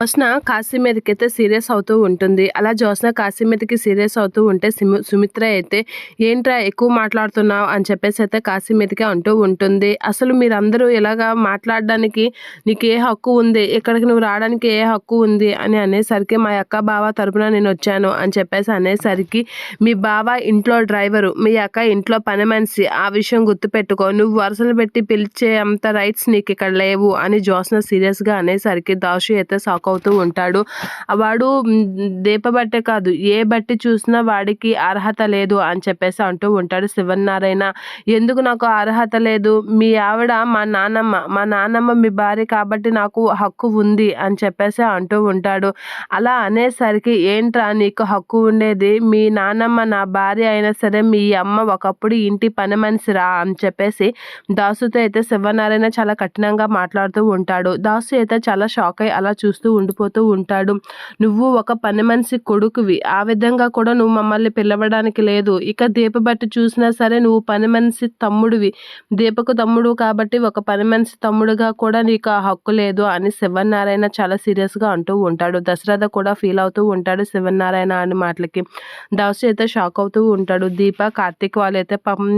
జోస్న కాశీ మీదకి అయితే సీరియస్ అవుతూ ఉంటుంది. అలా జోస్న కాశీ మీదకి సీరియస్ అవుతూ ఉంటే సుమిత్ర అయితే ఏంట్రా ఎక్కువ మాట్లాడుతున్నావు? అని చెప్పేసి అయితే కాశీ మీదకి అంటూ ఉంటుంది. అసలు మీరందరూ ఇలాగా మాట్లాడడానికి నీకు ఏ హక్కు ఉంది? ఇక్కడికి నువ్వు రావడానికి ఏ హక్కు ఉంది? అని అనేసరికి మా అక్క బావ తరపున నేను వచ్చాను అని చెప్పేసి అనేసరికి మీ బావ ఇంట్లో డ్రైవరు మీ అక్క ఇంట్లో పని మనిషి ఆ విషయం గుర్తుపెట్టుకో. నువ్వు వరుసలు పెట్టి పిలిచే అంత రైట్స్ నీకు ఇక్కడ లేవు అని జోస్న సీరియస్గా అనేసరికి దాషు అయితే సాకు అవుతూ ఉంటాడు. వాడు దీపబట్టే కాదు ఏ బట్టి చూసినా వాడికి అర్హత లేదు అని చెప్పేసి అంటూ ఉంటాడు శివన్నారాయణ. ఎందుకు నాకు అర్హత లేదు? మీ ఆవిడ మా నానమ్మ మా నానమ్మ మీ భార్య కాబట్టి నాకు హక్కు ఉంది అని చెప్పేసి అంటూ ఉంటాడు. అలా అనేసరికి ఏంట్రా నీకు హక్కు ఉండేది? మీ నానమ్మ నా భార్య అయినా సరే మీ అమ్మ ఒకప్పుడు ఇంటి పని మనిషిరా అని చెప్పేసి దాసుతో అయితే శివనారాయణ చాలా కఠినంగా మాట్లాడుతూ ఉంటాడు. దాసు అయితే చాలా షాక్ అయి అలా చూస్తూ ఉండిపోతూ ఉంటాడు. నువ్వు ఒక పని మనిషి కొడుకువి. ఆ విధంగా కూడా నువ్వు మమ్మల్ని పిలవడానికి లేదు. ఇక దీప బట్టి చూసినా సరే నువ్వు పని మనిషి తమ్ముడివి. దీపకు తమ్ముడు కాబట్టి ఒక పని మనిషి తమ్ముడుగా కూడా నీకు ఆ హక్కు లేదు అని శివనారాయణ చాలా సీరియస్గా అంటూ ఉంటాడు. దశరథ కూడా ఫీల్ అవుతూ ఉంటాడు శివనారాయణ అని మాటలకి. దాసు అయితే షాక్ అవుతూ ఉంటాడు. దీప కార్తీక్ వాళ్ళు అయితే పాపం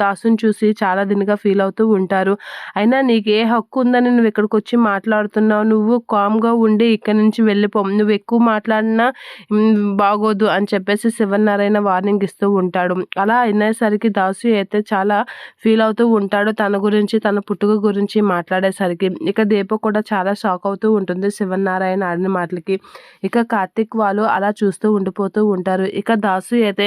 దాసుని చూసి చాలా దినగా ఫీల్ అవుతూ ఉంటారు. అయినా నీకు ఏ హక్కు ఉందని నువ్వు ఇక్కడికి వచ్చి మాట్లాడుతున్నావు? నువ్వు కామ్గా ఉండి ఇక్కడి నుంచి వెళ్ళిపో. నువ్వు ఎక్కువ మాట్లాడినా బాగోదు అని చెప్పేసి శివనారాయణ వార్నింగ్ ఇస్తూ ఉంటాడు. అలా అయినసరికి దాసు అయితే చాలా ఫీల్ అవుతూ ఉంటాడు తన గురించి తన పుట్టుక గురించి మాట్లాడేసరికి. ఇక దీప కూడా చాలా షాక్ అవుతూ ఉంటుంది శివనారాయణ ఆడిన మాటలకి. ఇక కార్తిక్ వాళ్ళు అలా చూస్తూ ఉండిపోతూ ఉంటారు. ఇక దాసు అయితే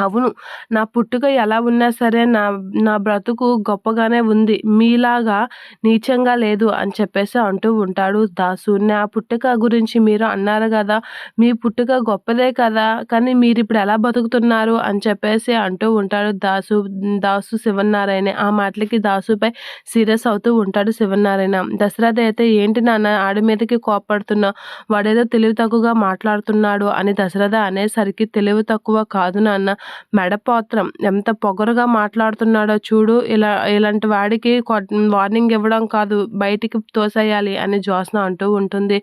అవును. నా పుట్టుక ఎలా ఉన్నా సరే నా నా బ్రతుకు గొప్పగానే ఉంది. మీలాగా నీచంగా లేదు అని చెప్పేసి అంటూ ఉంటాడు దాసు. నా పుట్టుక గురించి మీరు అన్నారు కదా మీ పుట్టుక గొప్పదే కదా కానీ మీరు ఇప్పుడు ఎలా బతుకుతున్నారు అని చెప్పేసి అంటూ ఉంటాడు దాసు. దాసు శివనారాయణ ఆ మాటలకి దాసుపై సీరియస్ అవుతూ ఉంటాడు శివనారాయణ దసరా అయితే ఏంటి నాన్న ఆడి మీదకి కోపడుతున్నా వాడేదో తెలివి తక్కువగా మాట్లాడుతున్నాడు అని దశరథ అనేసరికి తెలివి తక్కువ కాదు నాన్న. మెడపాత్రం. ఎంత పొగరుగా మాట్లాడుతున్నాడో చూడు. ఇలా ఇలాంటి వాడికి వార్నింగ్ ఇవ్వడం కాదు. బయటికి తోసేయాలి అని జ్యోత్స్న అంటూ ఉంటుంది.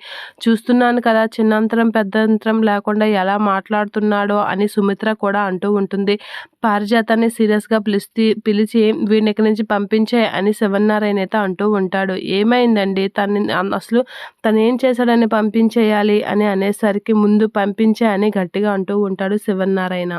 చూస్తున్నాను కదా చిన్నంతరం పెద్దంతరం లేకుండా ఎలా మాట్లాడుతున్నాడో అని సుమిత్ర కూడా అంటూ ఉంటుంది. పారిజాతాన్ని సీరియస్గా పిలిచి పిలిచి వీడిని ఇక్కడి నుంచి పంపించే అని శివన్నారాయణ అయితే అంటూ ఉంటాడు. ఏమైందండి? తను అసలు తను ఏం చేశాడని పంపించేయాలి అని అనేసరికి ముందు పంపించే అని గట్టిగా అంటూ ఉంటాడు శివన్నారాయణ.